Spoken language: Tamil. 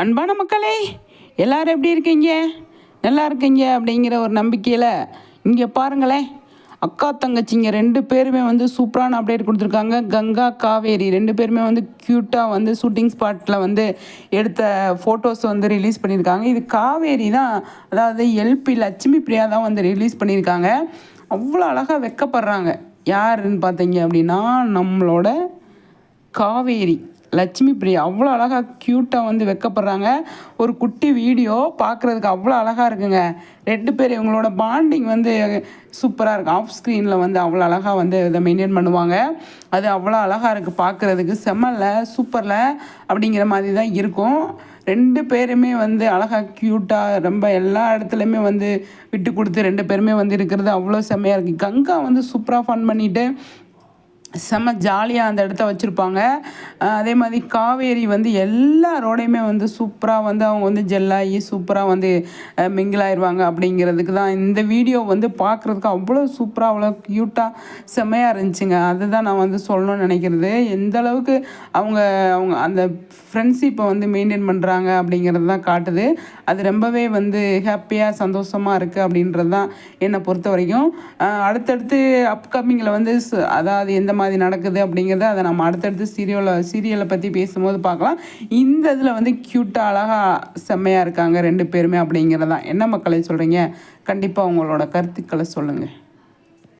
அன்பான மக்களே எல்லாரும் எப்படி இருக்கீங்க? நல்லா இருக்கீங்க அப்படிங்கிற ஒரு நம்பிக்கையில் இங்கே பாருங்களேன். அக்கா தங்கச்சிங்க ரெண்டு பேருமே வந்து சூப்பரான அப்டேட் கொடுத்துருக்காங்க. கங்கா காவேரி ரெண்டு பேருமே வந்து க்யூட்டாக வந்து ஷூட்டிங் ஸ்பாட்டில் வந்து எடுத்த ஃபோட்டோஸ் வந்து ரிலீஸ் பண்ணியிருக்காங்க. இது காவேரி தான் அதாவது எல்பி லட்சுமி பிரியா தான் வந்து ரிலீஸ் பண்ணியிருக்காங்க. அவ்வளோ அழகாக வெக்கப்படுறாங்க. யாருன்னு பார்த்தீங்க அப்படின்னா நம்மளோட காவேரி. லட்சுமி பிரியா அவ்வளோ அழகாக க்யூட்டாக வந்து வைக்கப்படுறாங்க. ஒரு குட்டி வீடியோ பார்க்குறதுக்கு அவ்வளோ அழகாக இருக்குங்க. ரெண்டு பேர் இவங்களோட பாண்டிங் வந்து சூப்பராக இருக்கும் ஆஃப் ஸ்க்ரீனில் வந்து அவ்வளோ அழகாக வந்து இதை மெயின்டைன் பண்ணுவாங்க. அது அவ்வளோ அழகாக இருக்குது பார்க்குறதுக்கு செம்மல்ல சூப்பரில் அப்படிங்கிற மாதிரி தான் இருக்கும். ரெண்டு பேருமே வந்து அழகாக க்யூட்டாக ரொம்ப எல்லா இடத்துலையுமே வந்து விட்டு கொடுத்து ரெண்டு பேருமே வந்து இருக்கிறது அவ்வளோ செம்மையாக இருக்குது கங்கா வந்து சூப்பராக ஃபன் பண்ணிவிட்டு செம்ம ஜாலியாக அந்த இடத்த வச்சுருப்பாங்க. அதே மாதிரி காவேரி வந்து எல்லாரோடையுமே வந்து சூப்பராக வந்து அவங்க வந்து ஜெல்லாகி சூப்பராக வந்து மிங்கிள் ஆயிடுவாங்க அப்படிங்கிறதுக்கு தான் இந்த வீடியோ வந்து பார்க்குறதுக்கு அவ்வளோ சூப்பராக அவ்வளோ க்யூட்டாக செம்மையாக இருந்துச்சுங்க. அதுதான் நான் வந்து சொல்லணும்னு நினைக்கிறது. எந்த அளவுக்கு அவங்க அவங்க அந்த ஃப்ரெண்ட்ஷிப்பை வந்து மெயின்டைன் பண்ணுறாங்க அப்படிங்கிறது தான் காட்டுது. அது ரொம்பவே வந்து ஹாப்பியாக சந்தோஷமாக இருக்குது அப்படின்றது தான் என்னை பொறுத்த வரைக்கும். அடுத்தடுத்து அப்கமிங்கில் வந்து அதாவது எந்த மாதிரி நடக்குது அப்படிங்கிறத அதை நம்ம அடுத்தடுத்து சீரியலில் சீரியலை பற்றி பேசும்போது பார்க்கலாம். இந்த இதில் வந்து க்யூட்டாக அழகாக செம்மையாக இருக்காங்க ரெண்டு பேருமே அப்படிங்கிறதான். என்ன மக்களை சொல்கிறீங்க கண்டிப்பாக உங்களோட கருத்துக்களை சொல்லுங்கள்